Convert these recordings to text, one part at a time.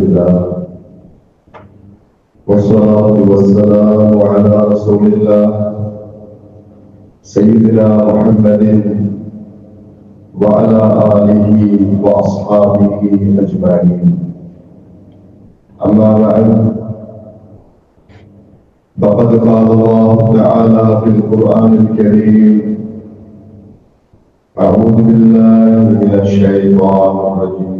لله. والصلاة والسلام على رسول الله سيدنا محمد وعلى آله وأصحابه أجمعين. أما بعد فقد قال الله تعالى في القرآن الكريم أعوذ بالله من الشيطان الرجيم.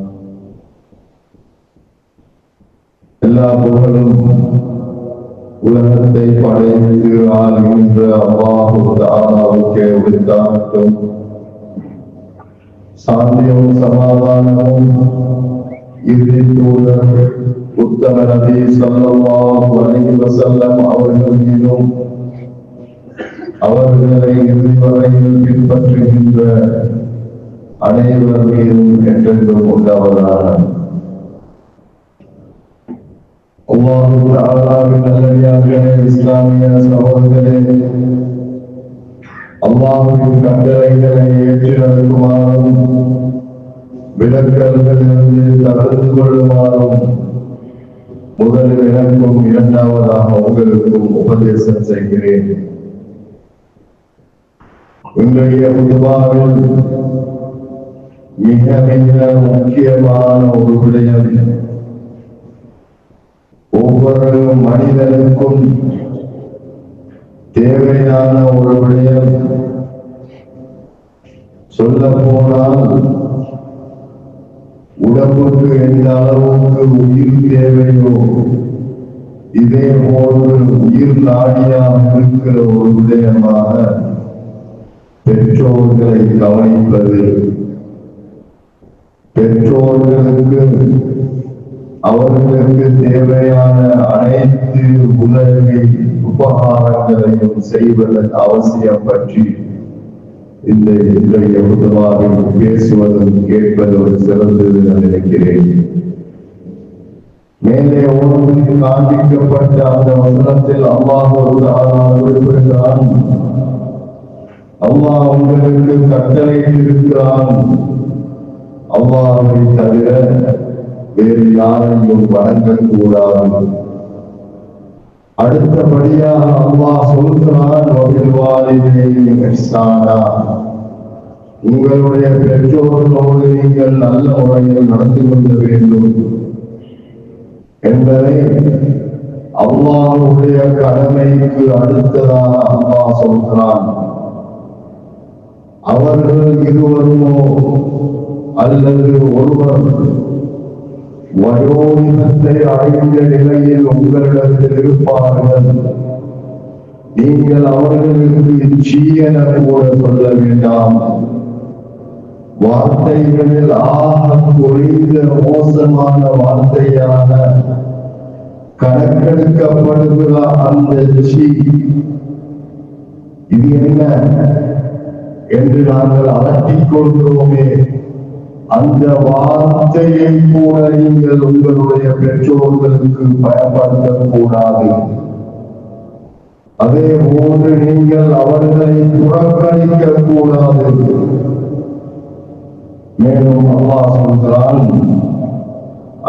எல்லா புகழும் உலகத்தை படைத்திருவார் என்று அல்லாஹு தாலாவுக்கே சாந்தியும் சமாதானமும் இறுதி தூதர் உத்தம நபி ஸல்லல்லாஹு அலைஹி வஸல்லம் அவர்கள் மீதும் அவர்களை இறுதி வரையில் பின்பற்றுகின்ற அனைவர் மீதும் என்றென்றும் உண்டவரான அல்லாஹு தஆலாவின் நல்லடியார்களே இஸ்லாமிய சகோதரர்களே அல்லாஹுவின் கட்டளைகளை ஏற்று நடக்குமாறும் விளக்கல்களிலிருந்து தகர்ந்து கொள்ளுமாறும் முதலில் எனக்கும் இரண்டாவதாக உங்களுக்கும் உபதேசம் செய்கிறேன் இன்றைய புதுவாவில் மிக மிக முக்கியமான ஒரு விடயம் ஒவ்வொரு மனிதனுக்கும் தேவையான ஒரு விடயம். சொல்ல போனால் உடம்புக்கு எந்த அளவுக்கு உயிர் தேவையோ இதே போன்று உயிர் நாடியாக இருக்கிற ஒரு விடயமாக பெற்றோர்களை கவனிப்பது. பெற்றோர்களுக்கு அவர்களுக்கு தேவையான அனைத்து உதவி உபகாரங்களையும் செய்வதன் அவசியம் பற்றி இந்த இன்றைய உதவாவில் பேசுவதும் கேட்பதும் சிறந்தது நான் நினைக்கிறேன். மேலே ஒன்று காண்பிக்கப்பட்ட அந்த வசனத்தில் அல்லாஹ் ஒரு குறிப்பிடுகிறான். அல்லாஹ் உங்களுக்கு கட்டளை இருக்கிறான் அல்லாஹை தவிர வேறு யாரையும் வணங்கக்கூடாது. அடுத்தபடியாக அம்மா சொல்கிறான் உங்களுடைய பெற்றோர்களோடு நீங்கள் நல்ல முறையில் நடந்து கொள்ள வேண்டும் என்பதை அம்மாவுடைய கடமைக்கு அடுத்ததாக அம்மா சொல்கிறான். அவர்கள் இருவருமோ அல்லது ஒருவர் வயோதிபத்தை அடைந்த நிலையில் உங்களிடத்தில் இருப்பார்கள். நீங்கள் அவர்களுக்கு சீயன கூட சொல்ல வேண்டாம். வார்த்தைகளில் ஆக குறைந்த மோசமான வார்த்தையான கணக்கெடுக்கப்படுகிற அந்த சி இது என்ன? என்று நாங்கள் அலட்டிக் கொள்கிறோமே. அந்த வார்த்தையை கூட நீங்கள் உங்களுடைய பெற்றோர்களுக்கு பயன்படுத்தக்கூடாது. அதே போன்று நீங்கள் அவர்களை புறக்கணிக்க கூடாது மேலும் அல்லாஹ் சொல்கிறான்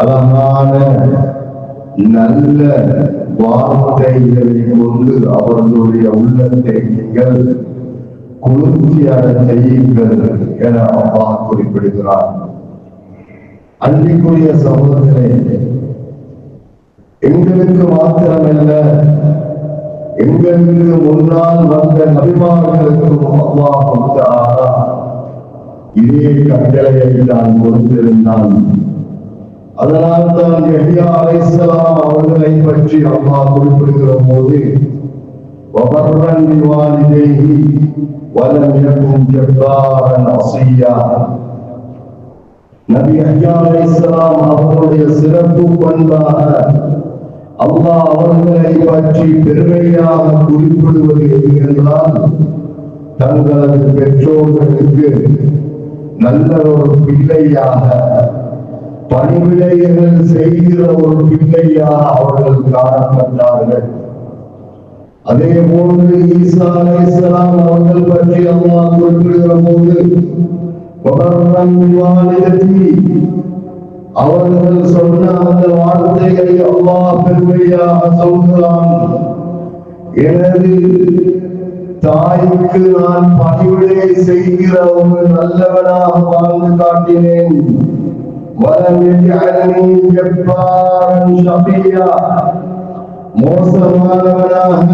அழகான நல்ல வார்த்தைகளை கொண்டு அவர்களுடைய உள்ளத்தை நீங்கள் குளிர்ச்சி செய்யுங்கள் என அப்பா குறிப்பிடுகிறார் அன்பிற்குரிய சகோதரே எங்களுக்கு மாத்திரமல்ல எங்களுக்கு முன்னால் வந்த நபிமார்களுக்கும் அம்மா கொடுத்தாரா இதே கட்டளையை நான் கொடுத்திருந்தான் அதனால் தான் எஹியா அலைசலாம் அவர்களை பற்றி அம்மா குறிப்பிடுகிற போது வபர்ரன் ولم يكن جبارا عصيا நபி ஐயா அலைஹிஸ்ஸலாம் அவர்களுடைய சிறப்பு பண்பாக அல்லாஹ் அவர்களை பற்றி பெருமையாக குறிப்பிடுவது எது என்றால் தங்களது பெற்றோர்களுக்கு நல்ல ஒரு பிள்ளையாக பணிவிடைகள் செய்கிற ஒரு பிள்ளையாக அவர்கள் காணப்பட்டார்கள் அதே போன்று ஈசா அலைஹிஸ்ஸலாம் அவர்கள் பற்றி அல்லாஹ் குறிப்பிடுகிற போது வபர்ரம் வாலிதத்தி அவர்கள் சொன்ன அந்த வார்த்தைகளை அல்லாஹ் பெருமையாக சொல்கிறான். எனது தாய்க்கு நான் பணிவிடை செய்கிற ஒரு நல்லவனாக வாழ்ந்து காட்டினேன். வரம் எஜ்அல்னி ஜப்பாரன் ஷபியா. மோசமானவனாக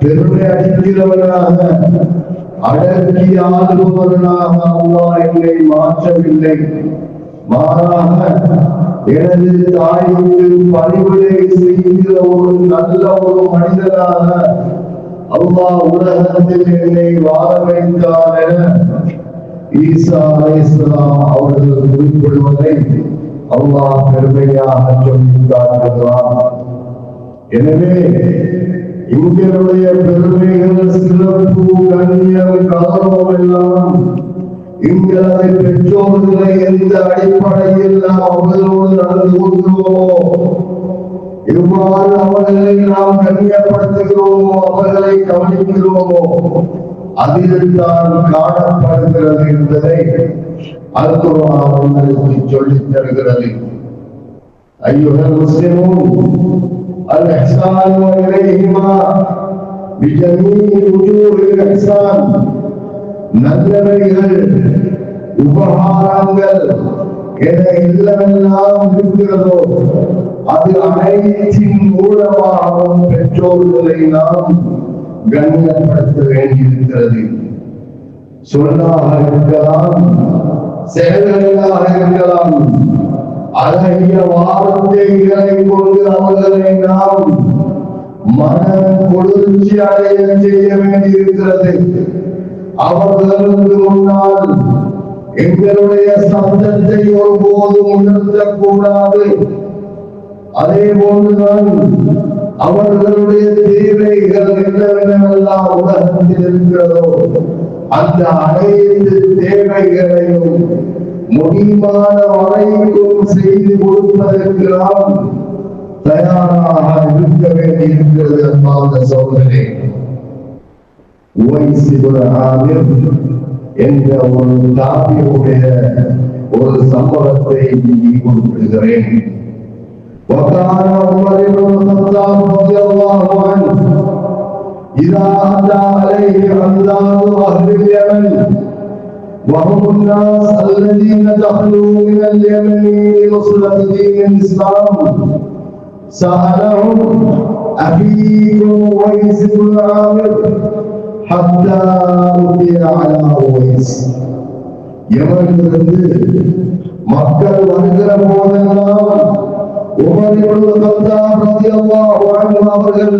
பெருமை அடிக்கிறவனாக அடக்கி ஆளுபவனாக அல்லா என்னை மாற்றவில்லை. மாறாக எனது தாய்க்கு பணிவிடை செய்கிற ஒரு நல்ல ஒரு மனிதனாக அல்லா உலகத்தில் என்னை வாழ வைத்தார் என ஈசா அலைஹிஸ்ஸலாம் அவர்கள் குறிப்பிடுவதை அல்லாஹ் பெருமையாக சொல்லி காட்டுகிறார் எனவே எங்களுடைய பெருமைகள் சிறப்பு கண்ணியம் காலம் எல்லாம் எங்களது பெற்றோர்களை எந்த அடிப்படையில் நாம் அவர்களோடு நடந்து கொள்கிறோமோ எவ்வாறு அவர்களை நாம் கண்ணியப்படுத்துகிறோமோ அவர்களை கவனிக்கிறோமோ அதில்தான் காணப்படுகிறது என்பதை அல்குரான் உங்களுக்கு சொல்லித் தருகிறது. ஐயோ முஸ்லிமும் الإحسان إليهما بجميع وجوه الإحسان நல்லவைகள் உபகாரங்கள் என இல்லமெல்லாம் இருக்கிறதோ அது அனைத்தின் மூலமாகவும் பெற்றோர்களை நாம் கண்ணியப்படுத்த வேண்டியிருக்கிறது சொல்லாக இருக்கலாம் செயல்களாக இருக்கலாம் அழகிய வார்த்தைகளை கொண்டு அவர்களை நாம் மன குளிர்ச்சி அடைய செய்ய வேண்டியிருக்கிறது. அவர்களுக்கு முன்னால் எங்களுடைய சப்தத்தை ஒருபோதும் உணர்த்தக் கூடாது அதே போன்றுதான் அவர்களுடைய தேவைகள் என்னவென்னவெல்லாம் உலகத்தில் இருக்கிறதோ அந்த அனைத்து தேவைகளையும் முடிவான வரைக்கும் செய்து கொடுப்பதற்கு நாம் தயாராக இருக்க வேண்டியிருக்கிறது அன்பார்ந்த சோதரே உவைசிபுர ஆமிர் என்ற ஒரு தாபியுடைய ஒரு சம்பவத்தை இங்கே குறிப்பிடுகிறேன் وكان عمر بن الخطاب رضي الله عنه إذا أتى عليه أمداد أهل اليمن وهم الناس الذين دخلوا من اليمن لنصرة دين الإسلام سألهم أبيكم ويس بن عامر حتى أتي على ويس யமனிலிருந்து மக்கள் வருகிற போதெல்லாம் உமரிபுல் கத்தாப் ரலியல்லாஹு அன்ஹு அவர்கள்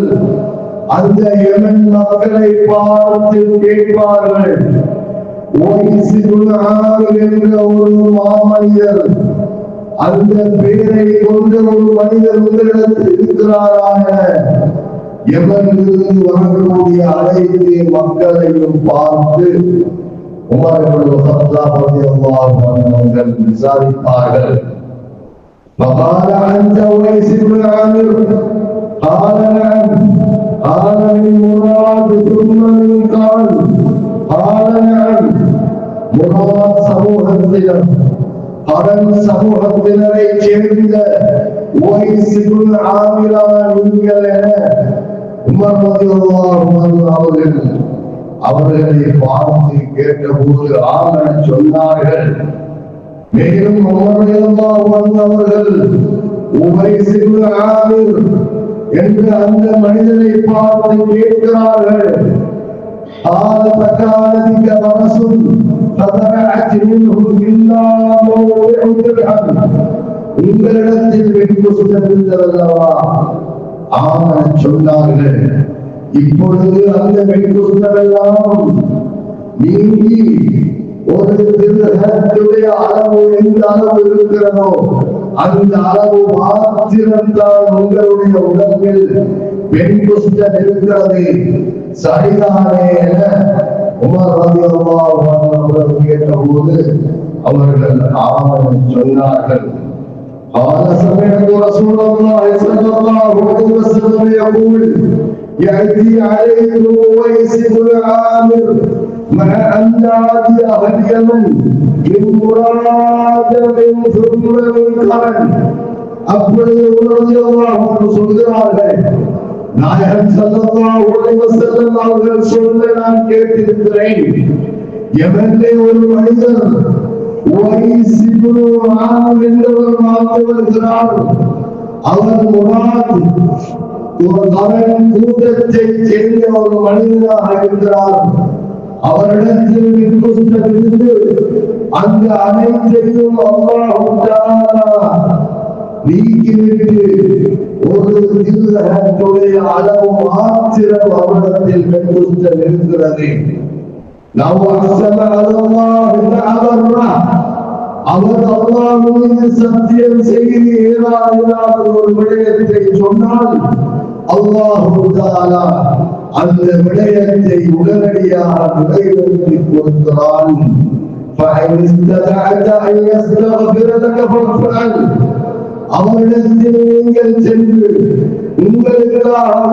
அந்த யமன் மக்களை பார்த்து கேட்பார்கள் ஓய்சிபுல் ஆமிர் என்ற ஒரு மாமனிதர் அந்த பெயரை கொண்ட ஒரு மனிதர் உங்களிடத்தில் இருக்கிறாராக எவரிலிருந்து வரக்கூடிய அனைத்து மக்களையும் பார்த்து உமர் இப்னு கத்தாப் ரலியல்லாஹு அன்ஹு அவர்கள் விசாரிப்பார்கள் فقال أنت ويس بن عامر قال نعم قال من مراد ثم من قال قال نعم முகா சமூகத்தினர் அரண் சமூகத்தினரை சேர்ந்த ஒய் சிபுல் ஆமிலா நீங்கள் என உமர் அவர்கள் அவர்களை பார்த்து கேட்டபோது ஆமன சொன்னார்கள். மேலும் உமர்லா வந்தவர்கள் உமை சிபுல் ஆமிர் என்று அந்த மனிதனை பார்த்து கேட்கிறார்கள். ஆத பிரகாரத்திக மனசும் فرس فطلعت منه الا موضع درهم உங்களிடத்தில் வெண்பு சுடர்ந்ததல்லவா ஆமன சொன்னார்கள் இப்பொழுது அந்த வெண்பு சுடரெல்லாம் நீங்கி ஒரு திருகத்துடைய அளவு எந்த அளவு இருக்கிறதோ அந்த அளவு மாத்திரம்தான் உங்களுடைய உடம்பில் பெண் குஷ்டம் இருக்கிறது சரிதானே என உமர் ரதி அவர்கள் கேட்டபோது அவர்கள் ஆவணம் சொன்னார்கள் قال سمعت رسول الله صلى الله عليه وسلم يقول يأتي عليكم ويس بن عامر مع أنداد أهل اليمن من مراد من ثم من قرن அப்பொழுது உணர்வு சொல்கிறார்கள் நாயகன் சல்லல்லாஹு அலைஹி வஸல்லம் அவர்கள் சொல்ல நான் கேட்டிருக்கிறேன். எவரிலே ஒரு மனிதர் என்றவர் வாழ்ந்து வருகிறார் அவர் முராத் ஒரு கூட்டத்தை சேர்ந்த ஒரு மனிதனாக இருக்கிறார் அவரிடத்தில் விருப்பம் அந்த அனைத்தையும் அல்லாஹ் நீக்கிவிட்டு ஒரு திருடைய அளவு மாத்திரம் அவரிடத்தில் பெண்குற்றம் இருக்கிறது لو أقسم على الله لأبره அவர் அல்லாஹ் மீது சத்தியம் செய்து ஏதாவது ஒரு விடயத்தை சொன்னால் அல்லாஹு தாலா அந்த விடயத்தை உடனடியாக நிறைவேற்றி கொடுக்கிறான் فإن استطعت أن يستغفر لك فافعل அவரிடத்தில் நீங்கள் சென்று உங்களுக்காக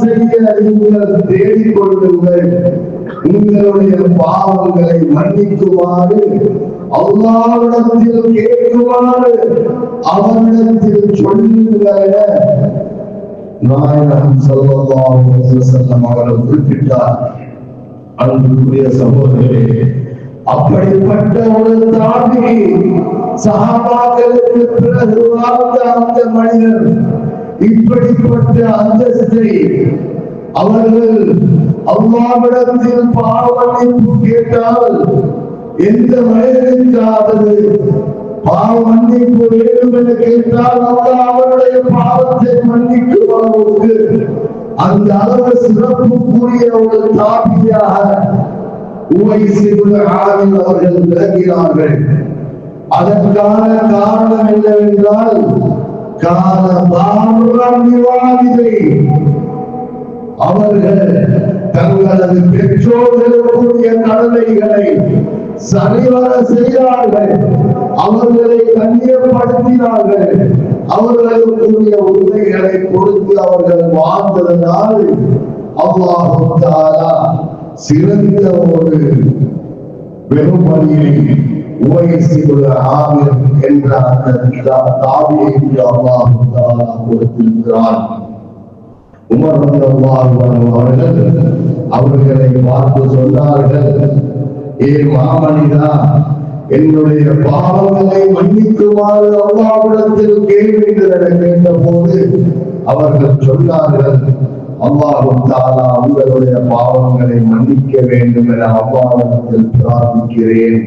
செய்ய நீங்கள் தேடிக் கொள்ளுங்கள் உங்களுடைய பாவங்களை மன்னிக்குமாறு அல்லாவிடத்தில் கேட்குமாறு அவரிடத்தில் சொல்லுங்கள் நாயகம் ஸல்லல்லாஹு அவர்கள் குறிப்பிட்டார். அன்புக்குரிய சகோதரரே அப்படிப்பட்ட ஒரு தாபி சகாபாக்களுக்கு பிறகு வாழ்ந்த அந்த மனிதர் இப்படிப்பட்ட அந்தஸ்தை அவர்கள் அல்லாவிடத்தில் பாவமன்னிப்பு கேட்டால் எந்த மனிதனுக்காவது பாவ மன்னிப்பு வேண்டும் என்று கேட்டால் அல்லாஹ் அவருடைய பாவத்தை மன்னிக்கும் அளவுக்கு அந்த அளவு சிறப்புக்குரிய ஒரு தாபியாக அவர்கள் விளங்கினார்கள். அதற்கான காரணம் என்னவென்றால் கால பாரம் விவாதிதை அவர்கள் தங்களது பெற்றோர்களுக்குரிய கடமைகளை சரிவர செய்தார்கள். அவர்களை கண்ணியப்படுத்தினார்கள். அவர்களுக்குரிய உண்மைகளை கொடுத்து அவர்கள் வாழ்ந்ததனால் அவ்வாறு சிறந்த ஒரு வெறுமணியை உபயோகித்துள்ள ஆவியர் என்ற அந்த தாவியை உமர் அவர்கள் அவர்களை பார்த்து சொன்னார்கள் ஏ மாமனிதா என்னுடைய பாவங்களை மன்னிக்குமாறு அல்லாஹ்விடத்தில் கேள்விகள் கேட்ட போது அவர்கள் சொன்னார்கள் அல்லாஹும் தாலா உங்களுடைய பாவங்களை மன்னிக்க வேண்டும் என அவ்வாறு பிரார்த்திக்கிறேன்.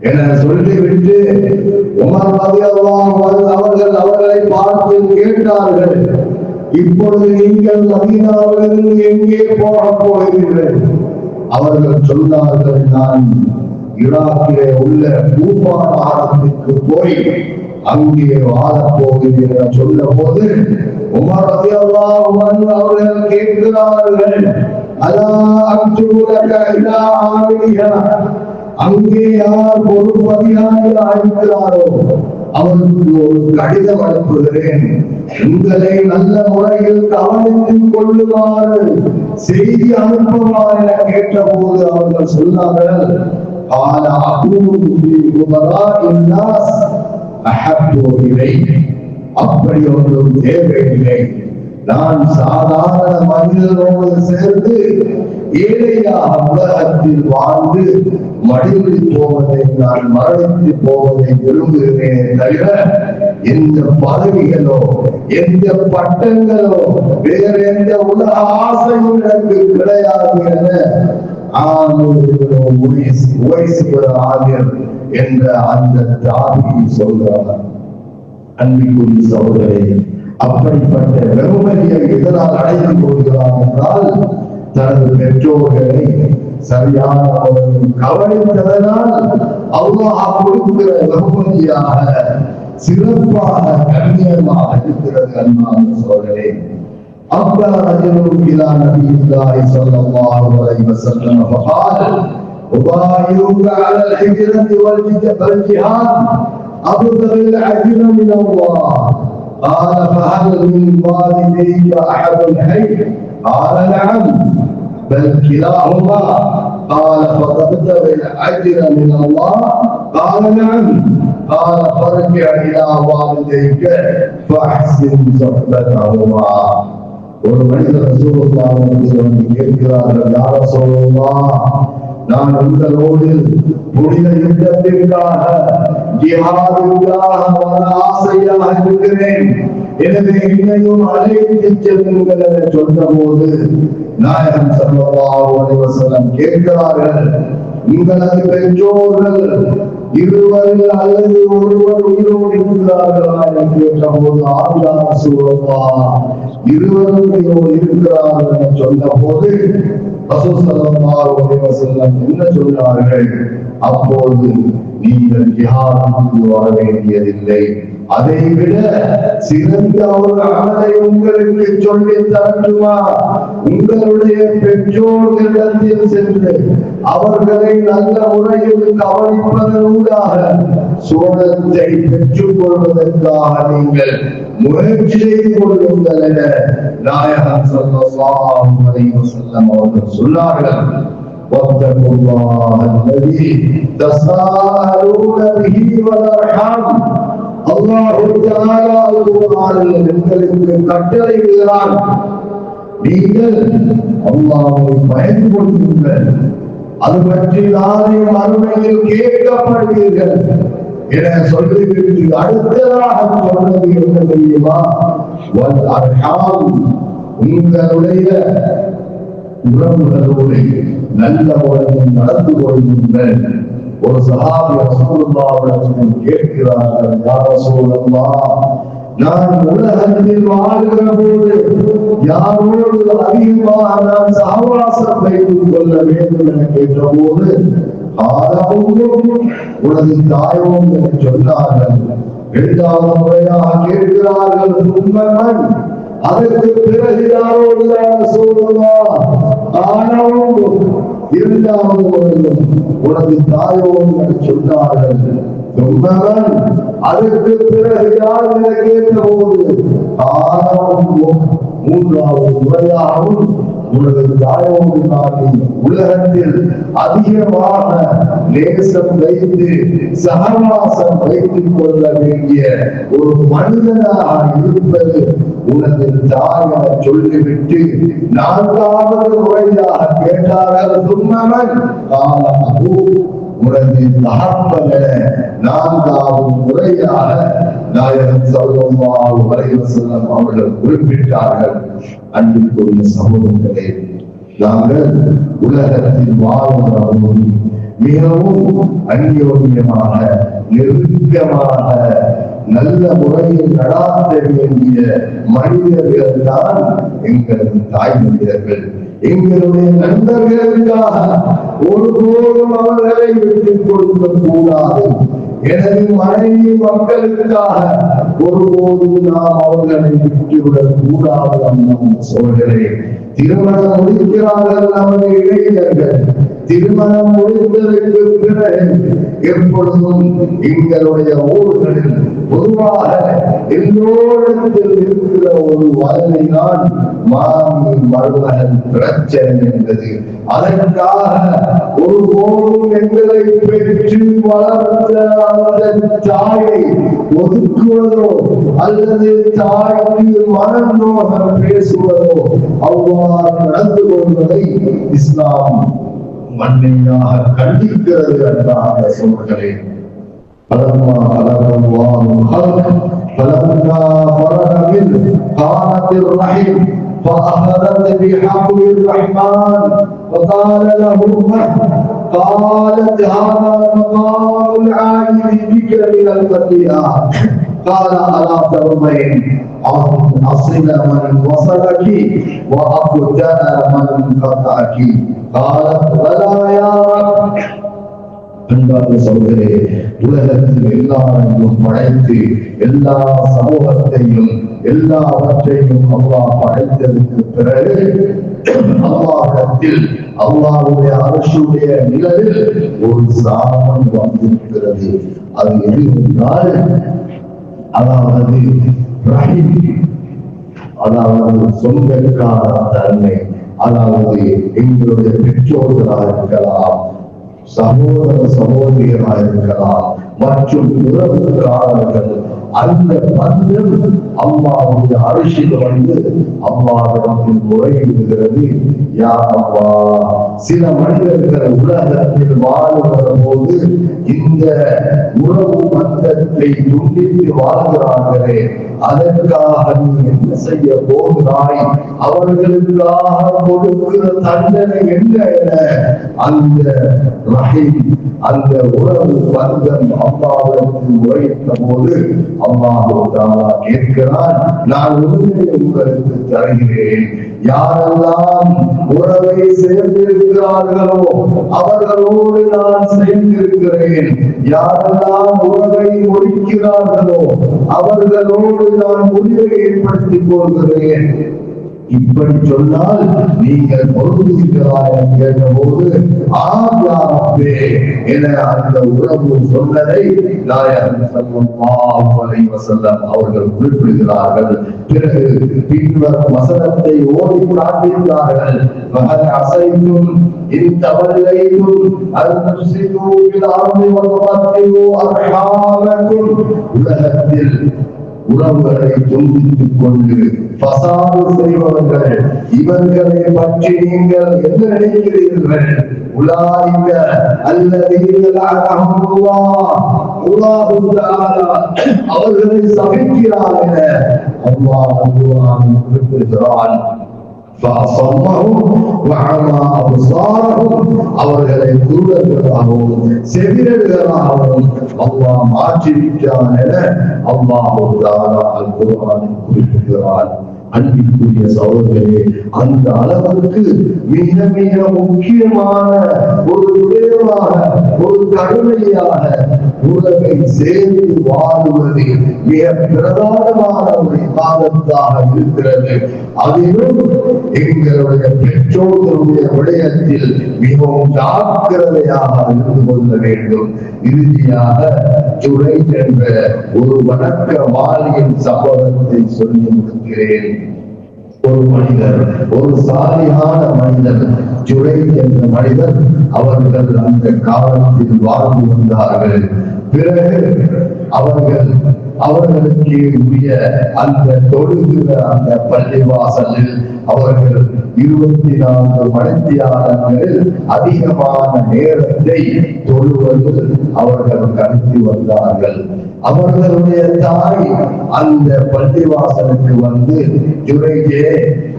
என சொல்லிவிட்டு உமர் ரலியல்லாஹு அவர்கள் அவர்களை பார்த்து கேட்டார்கள் இப்பொழுது நீங்கள் மதீனாவிலிருந்து எங்கே போக போகிறீர்கள்? அவர்கள் சொன்னார்கள் நான் ஈராக்கிலே உள்ள பூபா நகரத்துக்கு போய் அங்கே வாழப்போகிறேன் சொல்ல போது உமர் அவர்கள் கேட்கிறார்கள் அலா அச்சுலக இலா அங்கே யார் பொறுப்பதியாக அழைக்கிறாரோ அவருக்கு ஒரு கடிதம் அனுப்புகிறேன். உங்களை நல்ல முறையில் கவனித்துக் கொள்ளுமாறு செய்தி அனுப்புமாறு என கேட்டபோது அவர்கள் சொன்னார்கள் ஆனா அகூர் உமரா இன்னாஸ் அஹப்பு இல்லை அப்படி ஒன்றும் தேவையில்லை. நான் சாதாரண மனிதனோடு சேர்ந்து ஏழையாக உலகத்தில் வாழ்ந்து மடிந்து போவதை நான் மரணித்து போவதை விரும்புகிறேன் தவிர எந்த பதவிகளோ எந்த பட்டங்களோ வேற எந்த உலக ஆசையும் எனக்கு கிடையாது என ஆகியவர்கள் என்ற அந்த தாபி சொல்றார். அன்பிற்குரிய சகோதரே அப்படிப்பட்ட வெறுமையை எதனால் அடைந்து கொள்கிறார் என்றால் தனது பெற்றோர்களை சரியான கவனித்ததனால் அல்லாஹ் கொடுக்கிற வெகுமதியாக சிறப்பாக கண்ணியமாக இருக்கிறது அன்பான சோழரே அப்பா ரஜலும் இலா நபி இல்லாஹி ஸல்லல்லாஹு وظاهرك على الحجرة والجهاد أبلغ العجل من الله. قال فهل من والديك أحد حي قال نعم بل كلاهما. قال فتبتغ العجل من الله. قال نعم. قال فارجع إلى والديك فأحسن صحبتهما ورميت رسول الله صلى الله عليه وسلم يا رسول الله நான் உங்களோடு புனித யுத்தத்திற்காக ஜிஹாதுக்காக வர ஆசையாக இருக்கிறேன். எனவே இன்னையும் அழைத்து செல்லுங்கள் என சொன்னபோது நாயகம் ஸல்லல்லாஹு அலைஹி கேட்கிறார்கள் உங்களது பெற்றோர்கள் இருவரில் அல்லது ஒருவர் உயிரோடு இருக்கிறார்களா? என்று கேட்டபோது ஆறுதான் சுரப்பா இருவரும் இருக்கிறார்கள் என சொன்னபோது ரசூல் ஸல்லல்லாஹு அலைஹி வஸல்லம் என்ன சொன்னார்கள்? அப்போது நீங்கள் யாரும் வர வேண்டியதில்லை. அதை விட சிறந்த ஒரு அமலை உங்களுக்கு சொல்லி தரட்டுமா உங்களுடைய பெற்றோர்களிடத்தில் சென்று அவர்களை நல்ல முறையில் கவனிப்பதனூடாக சோழத்தை பெற்றுக் கொள்வதற்காக நீங்கள் முயற்சி செய்து கொள்ளுங்கள் என நாயகன் ஸல்லல்லாஹு அலைஹி வஸல்லம் அவர்கள் சொன்னார்கள் واتقوا الله الذي تساءلون به والارحام அல்லாஹ் நீங்கள் அல்லாவை பயந்து கொள்ளுங்கள். அது பற்றி நாளையும் மறுமையில் கேட்கப்படுவீர்கள். என சொல்லிவிட்டு அடுத்ததாக சொன்னது என்ன தெரியுமா? உங்களுடைய உறவுகளோடு நல்ல உலகம் நடந்து கொள்கின்றன ஒரு சஹாபி ரசூலுல்லாஹிடம் கேட்கிறார்கள் யா ரசூலல்லாஹ் நான் உலகத்தில் வாழ்கிற போது யாரோடு அதிகமாக நான் சகவாசம் வைத்துக் கொள்ள வேண்டும் என கேட்ட போது உனது தாயோம் என்று சொன்னார்கள். இரண்டாவது முறையாக கேட்கிறார்கள் உண்மன் அதற்கு பிறகு யாரோடு சொல்லலாம் ஆனவும் இரண்டாவது முறையும் உனது தாயோடு சொன்னார்கள். சொன்னவன் அதற்கு பிறகு யார் என கேட்டபோது? ஆனவும் மூன்றாவது முறையாகவும் உனது தாயோடு நாளை உலகத்தில் அதிகமாக நேசம் வைத்து சகவாசம் வைத்துக் கொள்ள வேண்டிய ஒரு மனிதனாக இருப்பது உனது தாய் என சொல்லிவிட்டு நான்காவது முறையாக கேட்டார்கள் சொன்னவன் காலம் உனது தகப்பன நான்காவது முறையாக நாயகன் சல்லல்லாஹு அலைஹி செல்லும் அவர்கள் குறிப்பிட்டார்கள். அன்பிற்குரிய சமூகங்களே நாங்கள் உலகத்தில் வாழ்கிற மிகவும் அந்யோன்யமாக நெருக்கமாக நல்ல முறையில் நடாத்த வேண்டிய மனிதர்கள் தான் எங்களது தாய் மனிதர்கள் எங்களுடைய நண்பர்களுக்காக ஒருபோதும் அவர்களை விட்டுக் கொடுக்க கூடாது. எனது மனைவி மக்களுக்காக ஒருபோதும் நாம் அவர்களை விட்டுவிடக் கூடாது அண்ணன் சொல்கிறேன் திருமணம் முடிக்கிறார்கள் நமது இளைஞர்கள். திருமணம் முடிந்ததற்கு பிறகு எப்பொழுதும் எங்களுடைய ஊர்களில் பொதுவாக எல்லோரிடத்தில் இருக்கிற ஒரு வயலை தான் மாமி மருமகன் பிரச்சனை என்பது. அதற்காக ஒருபோதும் எங்களை பெற்று வளர்த்த அந்த தாயை ஒதுக்குவதோ அல்லது தாய்க்கு மனநோகம் பேசுவதோ அவ்வாறு நடந்து கொள்வதை இஸ்லாம் வன்மையாக கண்டிக்கிறது என்றாக சொல்கிறேன் فلما خلق الله الخلق فلما فرغ منه قامت الرحم فأخذت بحبل الرحمن وقال له مه قالت هذا مقام العاجز بك من القتيلة قال ألا ترضين أصل من وصلك وأقدر من قطعك கால சோதரே உலகத்தில் எல்லாரையும் படைத்து எல்லா சமூகத்தையும் எல்லாவற்றையும் அல்லாஹ் படைத்ததற்கு பிறகு அல்லாஹத்தில் அல்லாவுடைய அரசுடைய நிலவில் ஒரு சாபம் வந்திருக்கிறது அது எது என்றால் அதாவது அதாவது சொந்தக்கார தன்மை அதாவது எங்களுடைய பெற்றோர்களா இருக்கலாம் சகோதர சகோதரியராக இருக்கலாம் மற்றும் உறவுக்காரர்கள் அந்த பந்தம் அம்மாவுடைய அரசியல் வந்து அம்மாவிடத்தில் முறையிடுகிறது யார் அம்மா சில மனிதர்கள் உலகத்தில் வாழ்கிற போது இந்த உறவு பந்தத்தை துண்டித்து வாழ்கிறார்களே அதற்காக நீ என்ன செய்ய போகிறாய்? அவர்களுக்காக கொடுக்கிற தண்டனை என்ன என அந்த ரஹீம் அந்த உறவு பந்தம் அம்மாவிற்கு உரைத்த போது அம்மாவுக்காக கேட்கிறான் நான் உண்மையை உங்களுக்கு தருகிறேன். யாரெல்லாம் உறவை சேர்ந்திருக்கிறார்களோ அவர்களோடு நான் சேர்ந்திருக்கிறேன். யாரெல்லாம் உறவை முடிக்கிறார்களோ அவர்களோடு நான் முடிவை இப்படி சொன்னால் நீங்கள் பொருந்துகிறா என்று கேட்டபோது என அந்த உறவு சொன்னதை வசந்தம் அவர்கள் குறிப்பிடுகிறார்கள். பிறகு பின்வரும் வசனத்தை ஓடி காண்பித்தார்கள் மகன் அசைந்தும் இன் உலகத்தில் உறவுகளை துண்டித்துக் கொண்டு பசாது செய்பவர்கள் இவர்களை பற்றி நீங்கள் என்ன நினைக்கிறீர்கள்? உலாரிக அல்லது அவர்களை சமைக்கிறார் என அல்லாஹ் குறிப்பிடுகிறான் அவர்களை குருடர்களாகவும் செவிடர்களாகவும் அல்லாஹ் மாற்றிவிட்டான் என அல்லாஹ் தாலா அல் குர்ஆனில் குறிப்பிடுகிறான் அன்பிற்குரிய சகோதரே அந்த அளவுக்கு மிக மிக முக்கியமான ஒரு விடயமாக ஒரு கடுமையான உலகை சேர்ந்து வாழுவது மிக பிரதானமான ஒரு காலத்தாக இருக்கிறது. அதிலும் எங்களுடைய பெற்றோர்களுடைய விடயத்தில் மிகவும் ஜாக்கிரதையாக இருந்து கொள்ள வேண்டும். இறுதியாக துறை என்ற ஒரு வணக்க வாலியின் சகோதரத்தை சொல்லி முடிக்கிறேன் ஒரு மனிதர் ஒரு சாலியான மனிதர் ஜுரை என்ற மனிதர் அவர்கள் அந்த காலத்தில் வாழ்ந்து வந்தார்கள். பிறகு அவர்கள் அவர்களுக்கு உரிய அந்த தொழுகிற அந்த பள்ளிவாசலில் அவர்கள் இருபத்தி நான்கு மணித்தியாலங்களில் அதிகமான நேரத்தை தொழுவது அவர்கள் கருத்து வந்தார்கள். அவர்களுடைய தாய் அந்த பள்ளிவாசலுக்கு வந்து ஜுரையே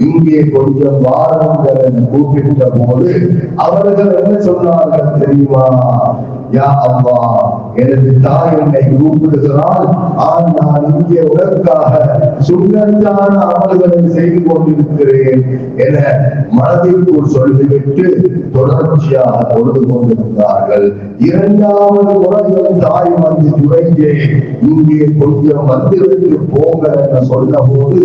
இங்கே கொஞ்சம் வாருங்கள் கூப்பிட்ட போது அவர்கள் என்ன சொன்னார்கள் தெரியுமா? யா அம்மா எனது தாய் என்னை கூப்பிடுகிறாள். ஆனால் நான் இங்கே உனக்காக சுண்ணத்தான அமல்களை செய்து கொண்டிருக்கிறேன் என மனதிற்குள் சொல்லிவிட்டு தொடர்ச்சியாக தொழுது கொண்டிருந்தார்கள். இரண்டாவது முறையும் தாய் வந்து துறையே இங்கே கொஞ்சம் வந்துவிட்டு போங்க என சொன்ன போது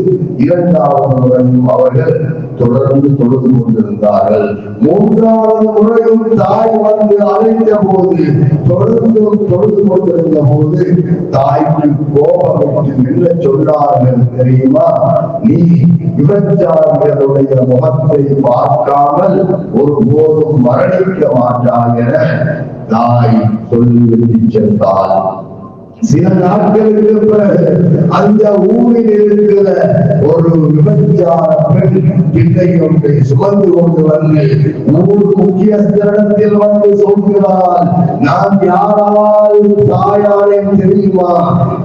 இரண்டாவது முறையும் அவர்கள் தொடர்ந்து தொழுது கொண்டிருந்தார்கள். மூன்றாவது முறையும் தாய் வந்து அழைத்த போது தொடர்ந்து தொழுது கொண்டிருந்த போது தாய்க்கு கோபம் என்று என்ன சொன்னார்கள் தெரியுமா? நீ விபச்சாரிகளுடைய முகத்தை பார்க்காமல் ஒருபோதும் மரணிக்க மாட்டாய் என தாய் சொல்லி சென்றாள். சில நாட்களுக்கு பிறகு அந்த ஊரில் இருக்கிற ஒரு விபச்சார பெண் பிள்ளை ஒன்றை சுமந்து கொண்டு வந்து ஊர் முக்கியஸ்தரிடத்தில் வந்து சொல்கிறாள் நான் யாரால் தாயாலே தெரியுமா?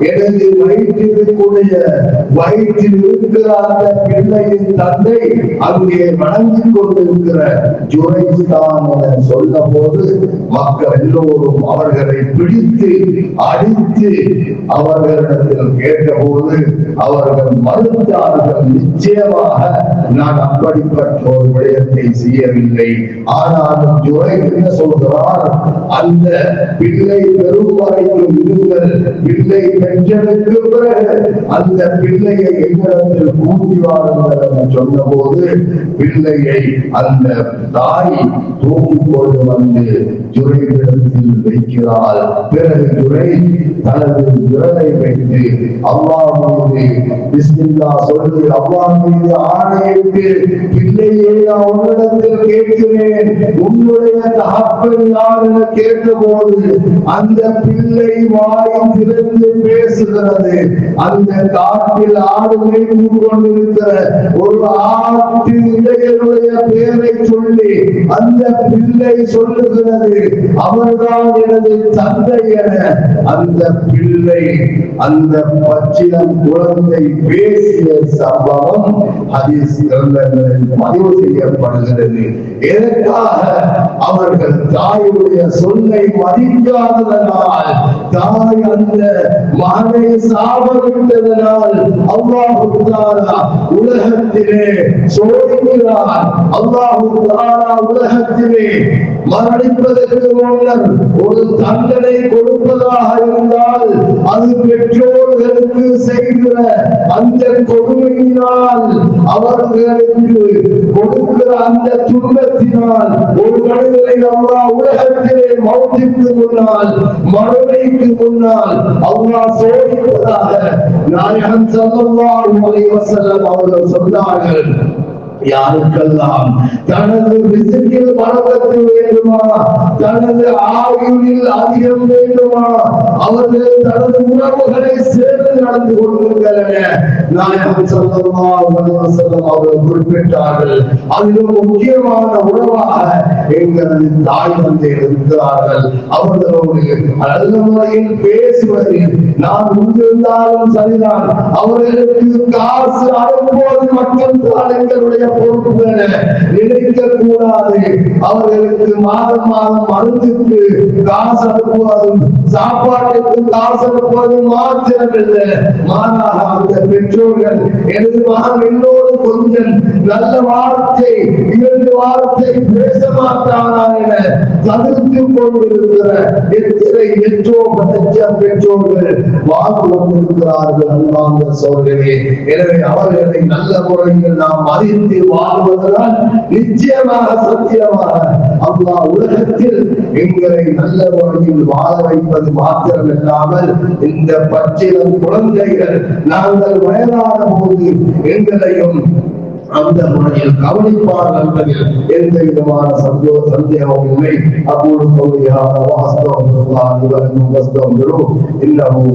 எனது வயிற்றிற்குரிய வயிற்றில் இருக்கிற அந்த பிள்ளையின் தந்தை அங்கே வணங்கி கொண்டிருக்கிற ஜுரைஸ்தான் என சொன்ன போது மக்கள் எல்லோரும் அவர்களை பிடித்து அடித்து அவர்களிடத்தில் கேட்டபோது அவர்கள் மறுத்தார்கள் நிச்சயமாக நான் அப்படிப்பட்ட ஒரு விடயத்தை செய்யவில்லை. ஆனாலும் ஜுரை என்ன சொல்கிறார்? அந்த பிள்ளை பெரும் வரைக்கும் இருங்கள். பிள்ளை பெற்றதற்கு பிறகு அந்த பிள்ளையை எங்களிடத்தில் கூட்டி வாருங்கள் என்று சொன்னபோது பிள்ளையை அந்த தாய் தூக்கிக் கொண்டு வந்து ஜுரைவிடத்தில் வைக்கிறாள். பிறகு துரை தனது விரலை வைத்து அவ்வா மீது பிஸ்மில்லா சொல்லி அவ்வா மீது ஆணையிட்டு பிள்ளையை நான் உன்னிடத்தில் கேட்கிறேன். உன்னுடைய யார் என கேட்டபோது அந்த பிள்ளை வாய் திறந்து பேசுகிறது. அந்த காட்டில் ஆடு மேய்ந்து கொண்டிருக்கிற ஒரு ஆட்டு இளையனுடைய பெயரை சொல்லி அந்த பிள்ளை சொல்லுகிறது. அவர்தான் எனது தந்தை என. அந்த பிள்ளை அந்த பச்சிலம் குழந்தை பேசிய சம்பவம் ஹதீஸ் கிரந்தங்களில் பதிவு செய்யப்படுகிறது. எதற்காக? அவர்கள் தாயுடைய சொல்லை மதிக்காததனால் தாய் அந்த மகனை சாபமிட்டதனால் அல்லாஹு தாலா உலகத்திலே சோதிக்கிறார். அல்லாஹு உலகத்திலே மரணிப்பதற்கு முன்னர் ஒரு தண்டனை கொடுப்பதாக இருந்தால் அது பெற்றோர்களுக்கு செய்கிற அந்த கொடுமையினால் அவர்களுக்கு கொடுக்கிற அந்த துன்பத்தினால் ஒரு மனிதனை அல்லாஹ் உலகத்திலே மௌத்திற்கு முன்னால் மறுமைக்கு முன்னால் அல்லாஹ் சோதிப்பதாக நாயகன் ஸல்லல்லாஹு அலைஹி அவர்கள் சொன்னார்கள். யாருக்கெல்லாம் தனது விசுக்கில் மரணத்தில் வேண்டுமா? தனது ஆயுளில் அதிகம் வேண்டுமா? அவர்கள் தனது உறவுகளை சேர்ந்து நடந்து கொள்ளுங்கள் நாயகம் ஸல்லல்லாஹு அவர்கள் குறிப்பிட்டார்கள். அதிலும் முக்கியமான உறவாக எங்களது தாய் தந்தை இருக்கிறார்கள் அவர்களோடு நல்ல முறையில் பேசுவதில் நான் முன்னிருந்தாலும் சரிதான். அவர்களுக்கு காசு அனுப்புவது மட்டும்தான் எங்களுடைய பொறுப்பு என நினைக்க கூடாது அவர்களுக்கு மாதம் மாதம் மருந்துக்கு காசு அனுப்புவதும் சாப்பாட்டுக்கு காசு அனுப்புவதும் மாத்திரமில்லை மாறாக அந்த பெற்றோர்கள் எனது மகன் என்னோடு கொஞ்சம் நல்ல வார்த்தை இரண்டு வார்த்தை பேச மாட்டானா என தடுத்து கொண்டிருக்கிற எத்தனை எற்றோ லட்சம் பெற்றோர்கள் வாழ்ந்து கொண்டிருக்கிறார்கள் அன்பார்ந்த சோழர்களே எனவே அவர்களை நல்ல முறையில் நாம் மதித்து வாழ்வதனால் நிச்சயமாக சத்தியமாக. அல்லா உலகத்தில் எங்களை நல்ல முறையில் வாழ வைப்பது மாத்திரமில்லாமல் இந்த பச்சிலம் குழந்தைகள் நாங்கள் வயதான போது எங்களையும் அந்த முறையில் கவனிப்பார் என்பதில் எந்த விதமான சந்தோ சந்தேகமும் இல்லை. அப்போது சொல்லுகிறார் வாஸ்தவம் வாஸ்தவம் இன்னமும்